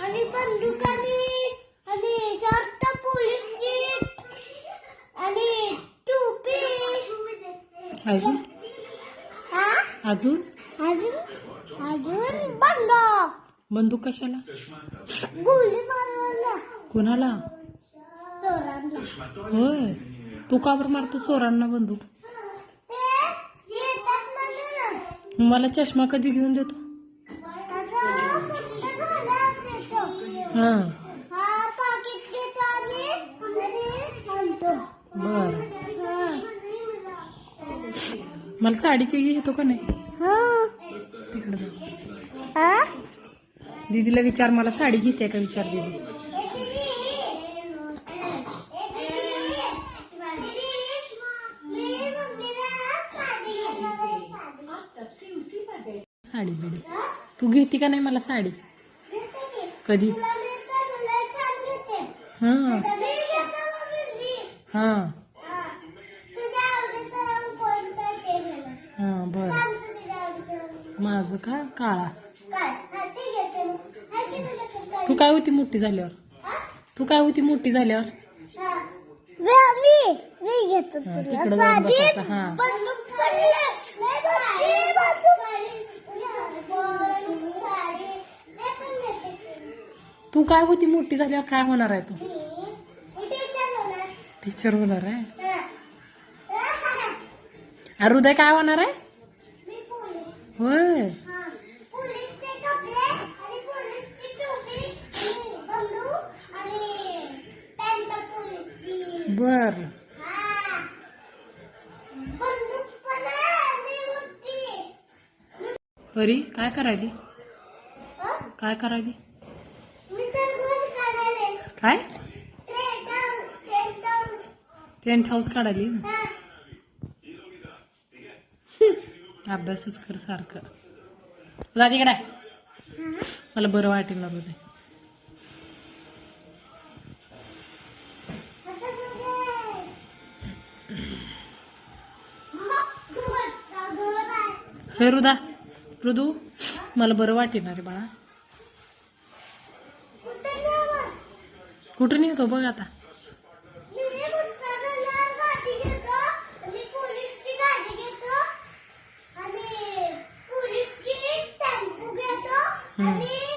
आणि बंदूक आणि आणि शर्ट पोलीसची आणि टोपी अजून? हा अजून? अजून अजून बंदूक बंदूक कशाला? गोळी मारवायला कुणाला? चोरांना होय. तू का बरं मारतो चोरांना बंदूक? ते येतात म्हणून. ना मला चष्मा कधी घेऊन देतो? हा. बर. मला साडी काही घेतो का नाही? तिकडे दीदीला विचार मला साडी घेते का? विचार दीदी. साडी बिडी. तू घेते का नाही मला साडी? कधी? हा. हा. हा. बर. माझं का? काळा. तू काय होती मोठी झाल्यावर? तू काय होती मोठी झाल्यावर? हा, तिकडं जाऊन बसायचं, हा. तू काय होती मोठी झाल्यावर? काय होणार आहे तू? टीचर होणार आहे. अरे हृदय काय होणार आहे. होय हा. बर. परी काय करायली हा? काय करायली काढायले. काय tent house, tent house. Tent house काढायली. अभ्यासच कर सारखं. जा तिकडे. मला बरं वाटेल हृदय ते हे रुदा. हृदू मला बरं वाटेल रे बाळा. कुठून न्यावं? बघ आता मी गुप्ताला गाडी घेतो आणि पोलीसची गाडी घेतो